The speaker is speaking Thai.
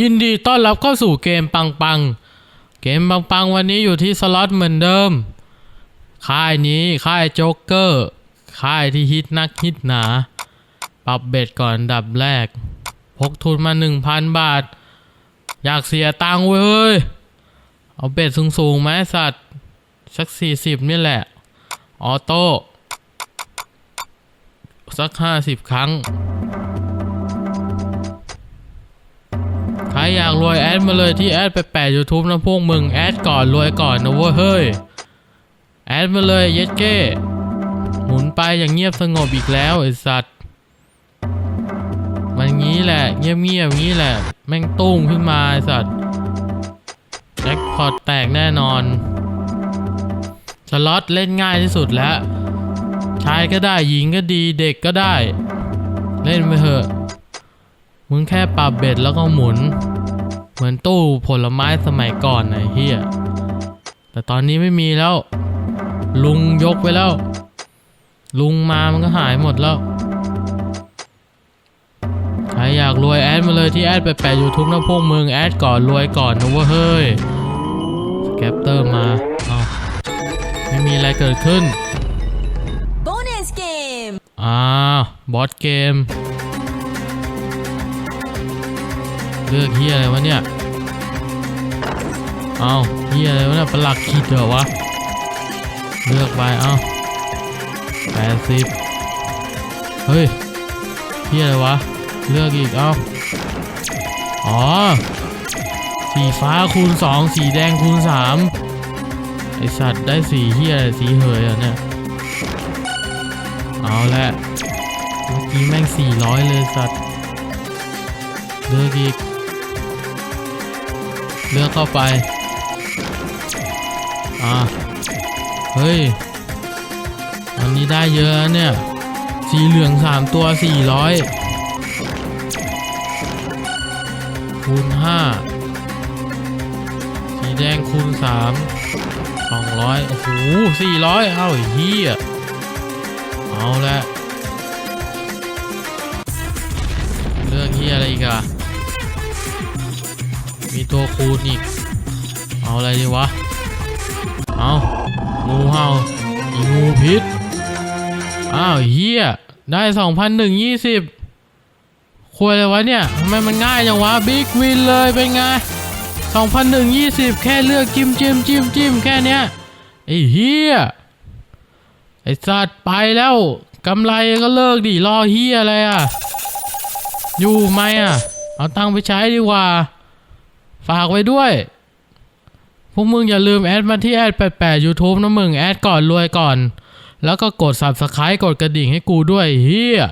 ยินดีต้อนรับเข้าสู่เกมปังปัง เกมปังปังวันนี้อยู่ที่สล็อตเหมือนเดิม ค่ายนี้ค่ายโจ๊กเกอร์ ค่ายที่ฮิตนักฮิตหนา ปรับเบ็ดก่อนดับแรก พกทุนมา 1,000 บาท อยากเสียตังค์เว้ย เอาเบ็ดสูงๆไหมสัตว์ สัก 40 นี่แหละ ออโต้ สัก 50 ครั้ง อยากรวยแอดมาเลยที่แอดไปแปะ YouTube นะพวกมึงแอดก่อนรวยก่อนนะเว้ยเฮ้ยแอดมาเลยเย็ดเก้หมุนไปอย่างเงียบสงบอีกแล้วไอสัตว์มันงี้แหละ เงียบเงียบงี้แหละ แม่งตุ้มขึ้นมาไอสัตว์แจ็คพอตแตกแน่นอนสล็อตเล่นง่ายที่สุดแล้วชายก็ได้หญิงก็ดีเด็กก็ได้ เล่นไปเถอะ มึงแค่ปรับเบ็ดแล้วก็หมุน เหมือนตู้ผลไม้สมัยก่อนนะไอ้เฮียแต่ตอนนี้ไม่มีแล้ว ลุงยกไปแล้ว ลุงมามันก็หายหมดแล้วใครอยากรวยแอดมาเลยที่แอดไปแปะยูทูบนะพวกมึงแอดก่อนรวยก่อนนะเว่าเฮ้ยสแกปเตอร์มาเอาไม่มีอะไรเกิดขึ้น Bonus game! อ่าบอสเกม เลือกเฮียอะไรวะเนี่ย เอาเฮียอะไรวะเนี่ยประหลักขีดเหรอวะ เลือกไปเอาแปดสิบเฮ้ยเฮียอะไรวะ เลือกอีกเอาอ๋อ สีฟ้าคูณสองสีแดงคูณสามไอสัตว์ได้สีเฮียอะไรสีเหยอะเนี่ย เอาละเมื่อกี้แม่ง400เลยสัตว์เลือกอีก เลือกเข้าไป อ่า เฮ้ย อันนี้ได้เยอะเนี่ย สีเหลือง3ตัว400คูณ5สีแดงคูณ3 200โอ้โห400เอ้าไอ้เฮียเอาละเลือกเฮียอะไรอีกอะ มีตัวคูณอีก เอาอะไรดีวะ เอางูเห่าอีงูพิษ อ้าวเฮียได้สองพันหนึ่งยี่สิบควรเลยวะเนี่ยทำไมมันง่ายจังวะบิ๊กวินเลยเป็นไงสองพันหนึ่งยี่สิบแค่เลือกจิ้มจิ้มจิ้มจิ้มแค่เนี้ยไอ้เฮียไอสัตว์ไปแล้วกำไรก็เลิกดิรอเฮียอะไรอะ อยู่ไหมอะ เอาตังค์ไปใช้ดีกว่า ฝากไว้ด้วย พวกมึงอย่าลืมแอดมาที่แอดแปดยูทูบนะมึง แอดก่อนรวยก่อน แล้วก็กด subscribe กดกระดิ่งให้กูด้วยเฮีย